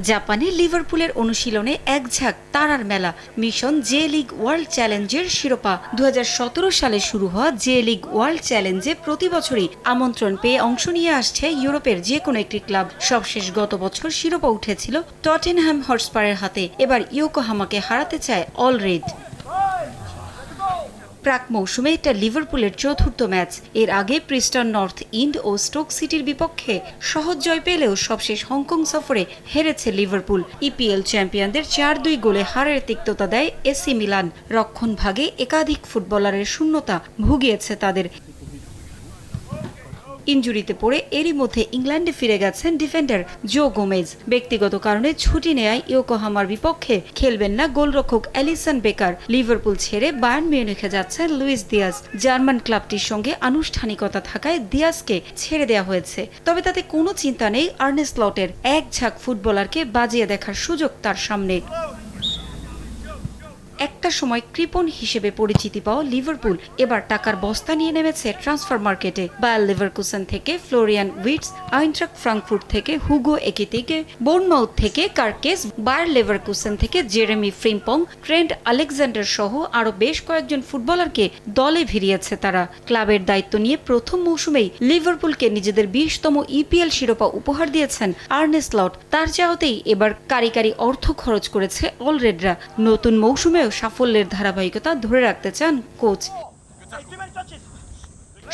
জাপানে লিভারপুলের অনুশীলনে এক ঝাঁক তারার মেলা। মিশন জে লিগ ওয়ার্ল্ড চ্যালেঞ্জের শিরোপা। দু হাজার সতেরো সালে শুরু হওয়া জে লিগ ওয়ার্ল্ড চ্যালেঞ্জে প্রতি বছরই আমন্ত্রণ পেয়ে অংশ নিয়ে আসছে ইউরোপের যে কোনো একটি ক্লাব। সবশেষ গত বছর শিরোপা উঠেছিল টটেনহ্যাম হটস্পারের হাতে। এবার ইয়োকোহামাকে হারাতে চায় অল রেড প্রাক মৌসুমে এটা লিভারপুলের চতুর্থ ম্যাচ। এর আগে প্রিস্টন নর্থ ইন্ড ও স্টোক সিটির বিপক্ষে সহজ জয় পেলেও সবশেষ হংকং সফরে হেরেছে লিভারপুল। ইপিএল চ্যাম্পিয়নদের চার দুই গোলে হারের তিক্ততা দেয় এসি মিলান। রক্ষণ ভাগে একাধিক ফুটবলারের শূন্যতা ভুগিয়েছে তাদের। ইঞ্জুরিতে পড়ে এরই মধ্যে ইংল্যান্ডে ফিরে গেছেন ডিফেন্ডার জো গোমেজ। ব্যক্তিগত কারণে ছুটি নেয় ইয়োকোহামার বিপক্ষে খেলবেন না গোলরক্ষক অ্যালিসন বেকার। লিভারপুল ছেড়ে বায়ার্ন মিউনিখে যাচ্ছেন লুইস দিয়াজ। জার্মান ক্লাবটির সঙ্গে আনুষ্ঠানিকতা থাকায় দিয়াজকে ছেড়ে দেওয়া হয়েছে। তবে তাতে কোনো চিন্তা নেই আর্নেস্ট লটের। এক ঝাঁক ফুটবলারকে বাজিয়ে দেখার সুযোগ তার সামনে। একটা সময় কৃপণ হিসেবে পরিচিতি পাওয়া লিভারপুল। এবার টাকার বস্তা নিয়ে নেমেছে ট্রান্সফার মার্কেটে। বায়ার লিভারকুসেন থেকে ফ্লোরিয়ান উইটস, আইনট্রাক ফ্রাঙ্কফুর্ট থেকে হুগো একিতিকে বোর্নমাউথ থেকে কার্কেস, বায়ার লিভারকুসেন থেকে জেরেমি ফ্রিম্পং ট্রেন্ড আলেকজান্ডার সহ আরও বেশ কয়েকজন ফুটবলারকে দলে ভিড়িয়েছে তারা। ক্লাবের দায়িত্ব নিয়ে প্রথম মৌসুমেই লিভারপুলকে নিজেদের বিশতম ইপিএল শিরোপা উপহার দিয়েছেন আর্নেস্ট লট। তার চাওতেই এবার কারি কারি অর্থ খরচ করেছে অলরেডরা নতুন মৌসুমেও সাফল্যের ধারাবাহিকতা ধরে রাখতে চান কোচ।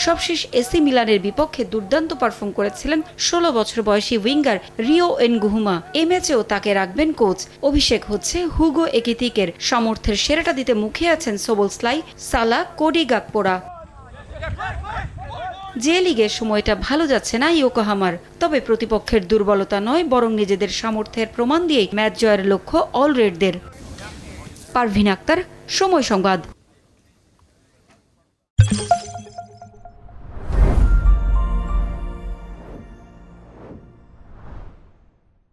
সবশেষ এসি মিলানের বিপক্ষে দুর্দান্ত পারফর্ম করেছিলেন ষোলো বছর বয়সী উইঙ্গার রিও এনগুহুমা। এ ম্যাচেও তাকে রাখবেন কোচ। অভিষেক হচ্ছে হুগো একিতিকের। সামর্থ্যের সেরাটা দিতে মুখে আছেন সোবলসলাই সালা কোডি গাকপোড়া যে লিগে সময়টা ভালো যাচ্ছে না ইয়োকোহামার। তবে প্রতিপক্ষের দুর্বলতা নয়, বরং নিজেদের সামর্থ্যের প্রমাণ দিয়েই ম্যাচ জয়ের লক্ষ্য অলরেডদের। পারভিন আক্তার সময় সংবাদ।